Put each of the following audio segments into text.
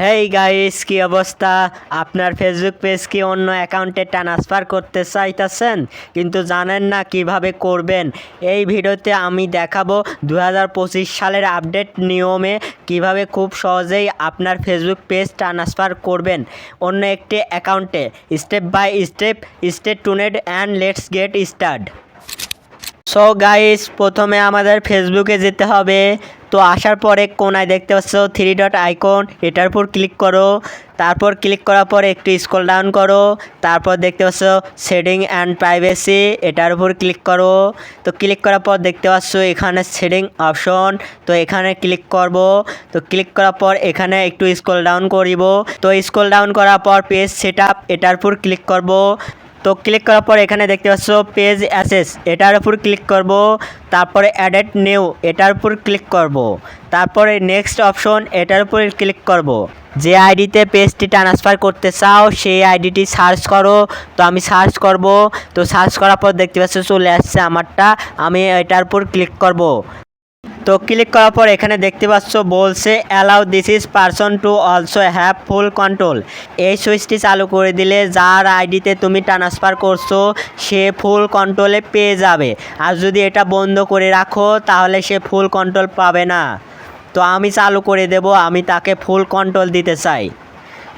Hey guys কি অবস্থা? আপনার ফেসবুক পেজ কি অন্য অ্যাকাউন্টে ট্রান্সফার করতে চাইতেছেন? কিন্তু জানেন না কীভাবে করবেন। এই ভিডিওতে আমি দেখাবো দু হাজার পঁচিশ সালের আপডেট নিয়মে কীভাবে খুব সহজেই আপনার ফেসবুক পেজ ট্রান্সফার করবেন। অন্য একটি অ্যাকাউন্টে step by step stay tuned and let's get start so guys প্রথমে আমাদের ফেসবুকে যেতে হবে। তো আসার পরে কোনায় দেখতে পাচ্ছ থ্রি ডট আইকন এটার উপর ক্লিক করো। তারপর ক্লিক করার পর একটু স্ক্রল ডাউন করো। তারপর দেখতে পাচ্ছ সেটিং অ্যান্ড প্রাইভেসি এটার উপর ক্লিক করো। তো ক্লিক করার পর দেখতে পাচ্ছ এখানে সেটিং অপশন তো এখানে ক্লিক করব। তো ক্লিক করার পর এখানে একটু স্ক্রল ডাউন করিব। তো স্ক্রল ডাউন করার পর পেজ সেট আপ এটার উপর ক্লিক করব। তো ক্লিক করার পর এখানে দেখতে পাচ্ছ পেজ অ্যাসেস এটার উপর ক্লিক করব, তারপরে অ্যাডেড নিউ এটার উপর ক্লিক করব। তারপরে নেক্সট অপশন এটার উপর ক্লিক করব। যে আইডিতে পেজটি ট্রান্সফার করতে চাও, সেই আইডিটি সার্চ করো। তো আমি সার্চ করব। তো সার্চ করার পর দেখতে পাচ্ছ চলে আসছে আমারটা। আমি এটার উপর ক্লিক করব। তো ক্লিক করার পর এখানে দেখতে পাচ্ছ বলছে allow this is person to also have full control এই সুইচটি চালু করে দিলে যার আইডিতে তুমি ট্রান্সফার করছ, সে ফুল কন্ট্রোলে পেয়ে যাবে। আর যদি এটা বন্ধ করে রাখো, তাহলে সে ফুল কন্ট্রোল পাবে না। তো আমি চালু করে দেব, আমি তাকে ফুল কন্ট্রোল দিতে চাই।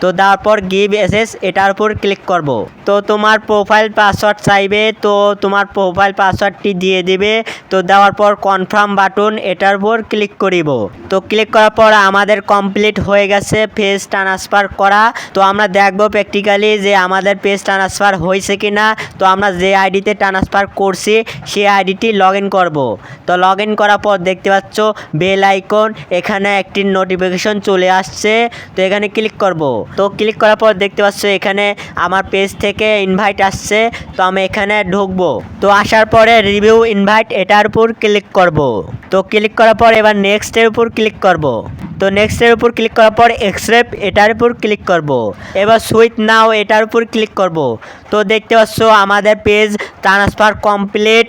তো তারপর গিভ এসএস এটার উপর ক্লিক করব। তো তোমার প্রোফাইল পাসওয়ার্ড চাইবে, তো তোমার প্রোফাইল পাসওয়ার্ডটি দিয়ে দিবে। তো দেওয়ার পর কনফার্ম বাটন এটার উপর ক্লিক করিব। তো ক্লিক করার পর আমাদের কমপ্লিট হয়ে গেছে পেজ ট্রান্সফার করা। তো আমরা দেখব প্র্যাকটিক্যালি যে আমাদের পেজ ট্রান্সফার হয়েছে কি না তো আমরা যে আইডিতে ট্রান্সফার করছি, সেই আইডিটি লগ ইন করব। তো লগ ইন করার পর দেখতে পাচ্ছ বেল আইকন এখানে একটি নোটিফিকেশন চলে আসছে। তো এখানে ক্লিক করব। তো ক্লিক করার পর দেখতে পাচ্ছ এখানে আমার পেজ থেকে ইনভাইট আসছে, তো আমি এখানে ঢুকবো। তো আসার পরে রিভিউ ইনভাইট এটার উপর ক্লিক করব। তো ক্লিক করার পর এবার নেক্সটের উপর ক্লিক করব। তো নেক্সটের উপর ক্লিক করার পর এক্সরেপ এটার উপর ক্লিক করব। এবার সুইট নাও এটার উপর ক্লিক করব। তো দেখতে পাচ্ছ আমাদের পেজ ট্রান্সফার কমপ্লিট